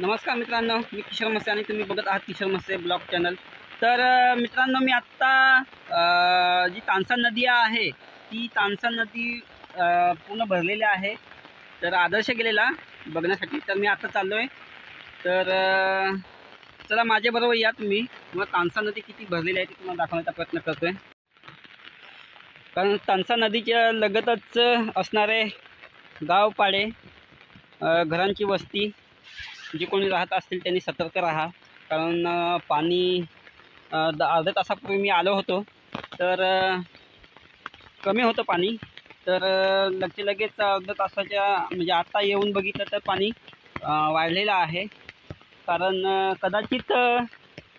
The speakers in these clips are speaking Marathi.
नमस्कार मित्रांनो मी किशोर मस्से आणि तुम्ही बघत आहात किशोर मस्से ब्लॉग चॅनल. तर मित्रांनो मी आत्ता जी तानसा नदी आहे ती तानसा नदी पूर्ण भरलेली आहे. तर आदर्श गेलेला बघण्यासाठी तर मी आता चाललो आहे तर चला माझ्याबरोबर या तुम्ही तुम्हाला तानसा नदी किती भरलेली आहे ती तुम्हाला दाखवण्याचा प्रयत्न करतो आहे कारण तानसा नदीच्या लगतच असणारे गावपाडे घरांची वस्ती जे कोणी राहत असतील त्यांनी सतर्क राहा. कारण पाणी द अर्ध्या तासापूर्वी मी आलो होतो. तर कमी होतं पाणी. तर अ, लगेच अर्ध्या तासाच्या म्हणजे आत्ता येऊन बघितलं तर पाणी वाढलेलं आहे. कारण कदाचित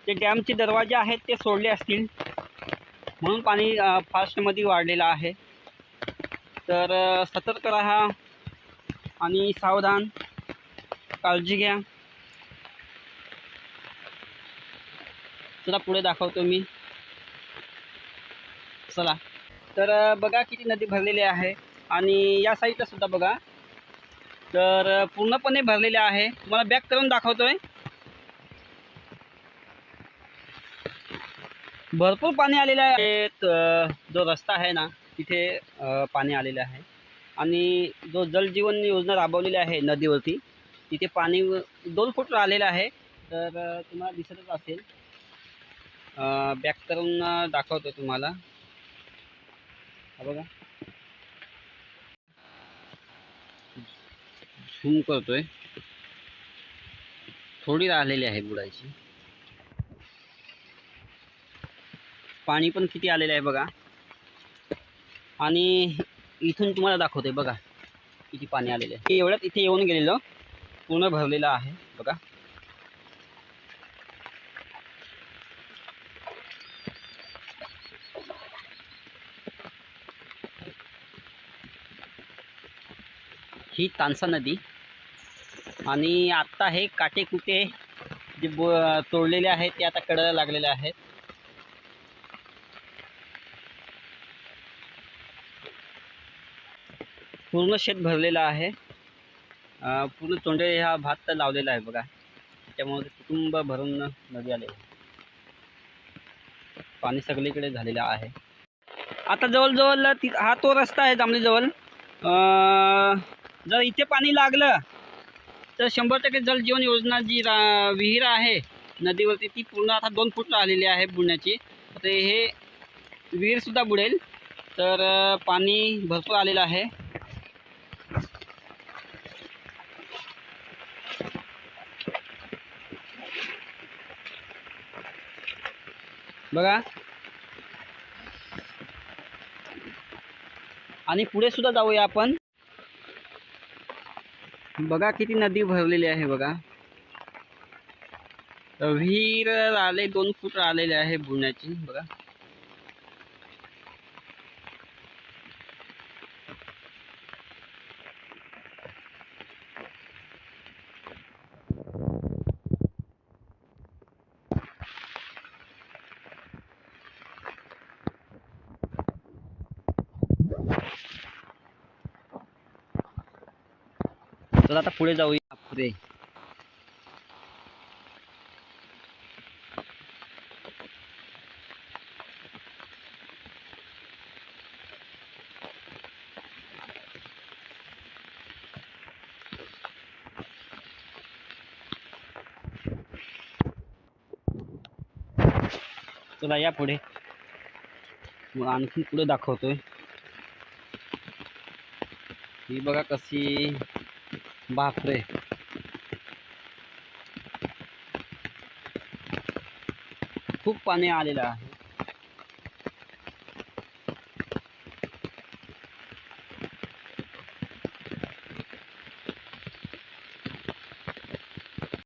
जे डॅमचे दरवाजे आहेत ते सोडले असतील. म्हणून पाणी फास्टमध्ये वाढलेलं आहे. तर सतर्क राहा आणि सावधान. काळजी घ्या. चला पुढे दाखवतो मी. चला. तर बघा किती नदी भरलेली आहे. आणि या साईडला सुद्धा बघा. तर पूर्णपणे भरलेले आहे. तुम्हाला बॅक करून दाखवतोय. भरपूर पाणी आलेलं आहे. जो रस्ता आहे ना तिथे पाणी आलेलं आहे. आणि जो जलजीवन योजना राबवलेली आहे नदीवरती तिथे पाणी दोन फूट आलेलं आहे. तर तुम्हाला दिसतच असेल. बॅक करून दाखवतो तुम्हाला. बघा. झूम करतोय. थोडी राहिलेली आहे बुडायची. पाणी पण किती आलेलं आहे बघा. आणि इथून तुम्हाला दाखवतोय बघा. किती पाणी आलेलं आहे. एवढ्यात इथे येऊन गेलेलं. पूर्ण भरलेला आहे बघा. ही तानसा नदी. आणि आत्ता हे काटे कुटे जे बो तोडलेले आहेत ते आता कडायला लागलेले आहेत. पूर्ण शेत भरलेलं आहे. पूर्ण तोंडे हा भात तर लावलेला आहे बघा. त्यामुळे कुटुंब भरून नदी आले. पाणी सगळीकडे झालेलं आहे. आता जवळजवळ ती हा तो रस्ता आहे जांभलीजवळ जर इथे पाणी लागलं तर शंभर टक्के जलजीवन योजना जी रा विहीर आहे नदीवरती ती पूर्ण आता दोन फूट राहिलेली आहे बुडण्याची. तर हे विहीरसुद्धा बुडेल. तर पाणी भरपूर आलेलं आहे. बघा. आणि पुढे सुद्धा जाऊया आपण. बघा किती नदी भरलेली आहे बघा. विहीर आले दोन फूट आलेले आहे बुण्याची बघा. चला आता पुढे जाऊया. पुढे चला या पुढे. मग आणखी पुढे दाखवतोय. ही बघा कशी बापरे. खूप पाणी आलेलं आहे.